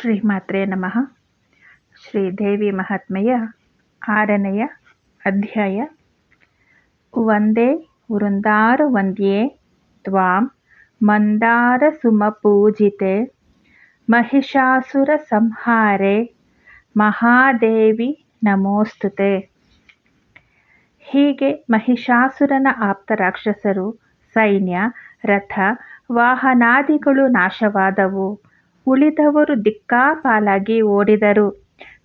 ಶ್ರೀಮಾತ್ರೇ ನಮಃ. ಶ್ರೀದೇವಿ ಮಹಾತ್ಮೆಯ ಆರನೆಯ ಅಧ್ಯಾಯ. ವಂದೇ ವೃಂದಾರ ವಂದ್ಯೆ ತ್ವಾಂ ಮಂದಾರ ಸುಮಪೂಜಿತೆ ಮಹಿಷಾಸುರ ಸಂಹಾರೆ ಮಹಾದೇವಿ ನಮೋಸ್ತುತೆ. ಹೀಗೆ ಮಹಿಷಾಸುರನ ಆಪ್ತ ರಾಕ್ಷಸರು, ಸೈನ್ಯ, ರಥ, ವಾಹನಾದಿಗಳು ನಾಶವಾದವು. ಉಳಿದವರು ದಿಕ್ಕಾಪಾಲಾಗಿ ಓಡಿದರು.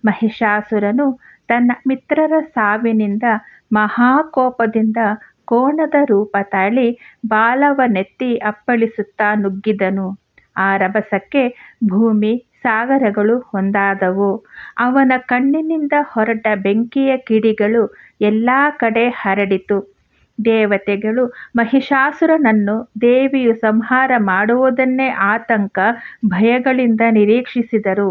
ಮಹಿಷಾಸುರನು ತನ್ನ ಮಿತ್ರರ ಸಾವಿನಿಂದ ಮಹಾಕೋಪದಿಂದ ಕೋಣದ ರೂಪ ತಾಳಿ ಬಾಲವನೆತ್ತಿ ಅಪ್ಪಳಿಸುತ್ತಾ ನುಗ್ಗಿದನು. ಆ ರಭಸಕ್ಕೆ ಭೂಮಿ ಸಾಗರಗಳು ಒಂದಾದವು. ಅವನ ಕಣ್ಣಿನಿಂದ ಹೊರಟ ಬೆಂಕಿಯ ಕಿಡಿಗಳು ಎಲ್ಲ ಕಡೆ ಹರಡಿತು. ದೇವತೆಗಳು ಮಹಿಷಾಸುರನನ್ನು ದೇವಿಯು ಸಂಹಾರ ಮಾಡುವುದನ್ನೇ ಆತಂಕ ಭಯಗಳಿಂದ ನಿರೀಕ್ಷಿಸಿದರು.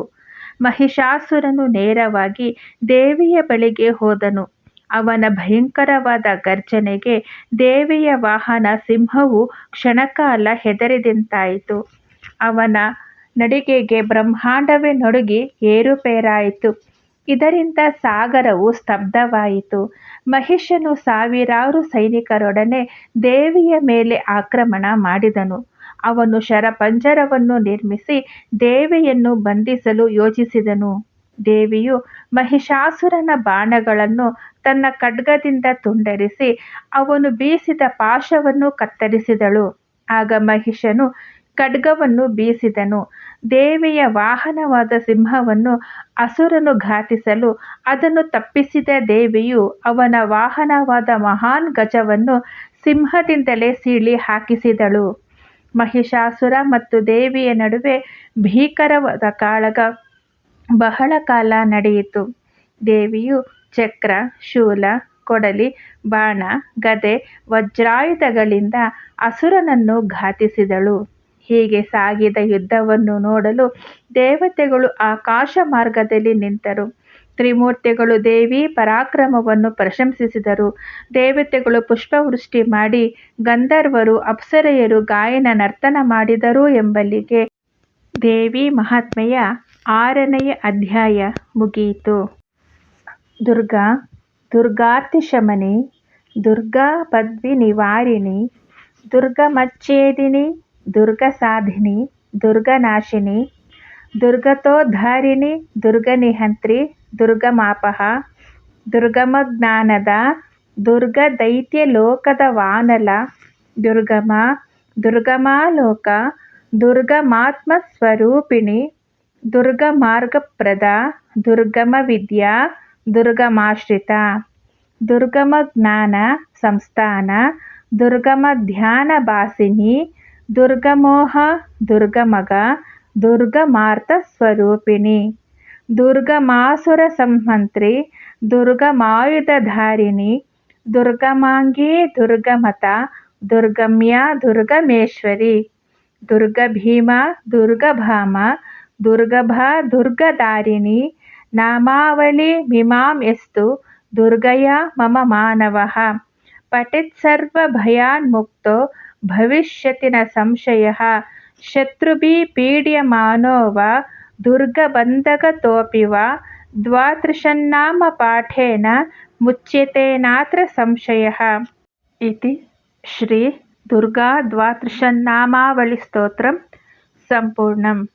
ಮಹಿಷಾಸುರನು ನೇರವಾಗಿ ದೇವಿಯ ಬಳಿಗೆ ಹೋದನು. ಅವನ ಭಯಂಕರವಾದ ಗರ್ಜನೆಗೆ ದೇವಿಯ ವಾಹನ ಸಿಂಹವು ಕ್ಷಣಕಾಲ ಹೆದರಿದಂತಾಯಿತು. ಅವನ ನಡಿಗೆಗೆ ಬ್ರಹ್ಮಾಂಡವೇ ನಡುಗಿ ಏರುಪೇರಾಯಿತು. ಇದರಿಂದ ಸಾಗರವು ಸ್ತಬ್ಧವಾಯಿತು. ಮಹಿಷನು ಸಾವಿರಾರು ಸೈನಿಕರೊಡನೆ ದೇವಿಯ ಮೇಲೆ ಆಕ್ರಮಣ ಮಾಡಿದನು. ಅವನು ಶರಪಂಜರವನ್ನು ನಿರ್ಮಿಸಿ ದೇವಿಯನ್ನು ಬಂಧಿಸಲು ಯೋಚಿಸಿದನು ದೇವಿಯು ಮಹಿಷಾಸುರನ ಬಾಣಗಳನ್ನು ತನ್ನ ಖಡ್ಗದಿಂದ ತುಂಡರಿಸಿ ಅವನು ಬೀಸಿದ ಪಾಶವನ್ನು ಕತ್ತರಿಸಿದಳು. ಆಗ ಮಹಿಷನು ಖಡ್ಗವನ್ನು ಬೀಸಿದನು. ದೇವಿಯ ವಾಹನವಾದ ಸಿಂಹವನ್ನು ಅಸುರನು ಘಾತಿಸಲು ಅದನ್ನು ತಪ್ಪಿಸಿದ ದೇವಿಯು ಅವನ ವಾಹನವಾದ ಮಹಾನ್ ಗಜವನ್ನು ಸಿಂಹದಿಂದಲೇ ಸೀಳಿ ಹಾಕಿಸಿದಳು. ಮಹಿಷಾಸುರ ಮತ್ತು ದೇವಿಯ ನಡುವೆ ಭೀಕರವಾದ ಕಾಳಗ ಬಹಳ ಕಾಲ ನಡೆಯಿತು. ದೇವಿಯು ಚಕ್ರ, ಶೂಲ, ಕೊಡಲಿ, ಬಾಣ, ಗದೆ, ವಜ್ರಾಯುಧಗಳಿಂದ ಅಸುರನನ್ನು ಘಾತಿಸಿದಳು. ಹೀಗೆ ಸಾಗಿದ ಯುದ್ಧವನ್ನು ನೋಡಲು ದೇವತೆಗಳು ಆಕಾಶ ಮಾರ್ಗದಲ್ಲಿ ನಿಂತರು. ತ್ರಿಮೂರ್ತಿಗಳು ದೇವಿ ಪರಾಕ್ರಮವನ್ನು ಪ್ರಶಂಸಿಸಿದರು. ದೇವತೆಗಳು ಪುಷ್ಪವೃಷ್ಟಿ ಮಾಡಿ ಗಂಧರ್ವರು, ಅಪ್ಸರೆಯರು ಗಾಯನ ನರ್ತನ ಮಾಡಿದರು ಎಂಬಲ್ಲಿಗೆ ದೇವಿ ಮಹಾತ್ಮೆಯ ಆರನೆಯ ಅಧ್ಯಾಯ ಮುಗಿಯಿತು. ದುರ್ಗಾ, ದುರ್ಗಾರ್ತಿಶಮನಿ, ದುರ್ಗಾ ಪದ್ವಿ ನಿವಾರಿಣಿ ದುರ್ಗಮಚ್ಛೇದಿನಿ ದುರ್ಗಸಾಧಿನಿ ದುರ್ಗನಾಶಿನಿ ದುರ್ಗತೋದ್ಧಾರಿಣಿ ದುರ್ಗನಿಹಂತ್ರಿ ದುರ್ಗಮಾಪಹ ದುರ್ಗಮಜ್ಞಾನದ ದುರ್ಗದೈತ್ಯಲೋಕದ ವಾನಲ ದುರ್ಗಮ ದುರ್ಗಮಾಲೋಕ ದುರ್ಗಮಾತ್ಮಸ್ವರೂಪಿಣಿ ದುರ್ಗಮಾರ್ಗಪ್ರದ ದುರ್ಗಮವಿದ್ಯಾ ದುರ್ಗಮಾಶ್ರಿತ ದುರ್ಗಮಜ್ಞಾನ ಸಂಸ್ಥಾನ ದುರ್ಗಮಧ್ಯಾನಭಾಸಿನಿ दुर्गमोह, दुर्गमग दुर्गमासर संहंत्री दुर्गमायुधधारिणि दुर्गमांगी दुर्गमता, दुर्गम्या, दुर्गमेश्वरी, दुर्गभीमा, दुर्गभामा, दुर्गभा, दुर्गदारिणी, नामावली मिमां यस्तु दुर्गया, मम मानवः, पठित्सर्वभयान्मुक्तो भविष्यति न संशयः। शत्रुभिः पीड्यमानो वा, दुर्गबन्धकतोऽपि वा, द्वादृशन्नामपाठेन मुच्यते नात्र संशयः। इति श्रीदुर्गाद्वादृशन्नामावलिस्तोत्रं सम्पूर्णम्।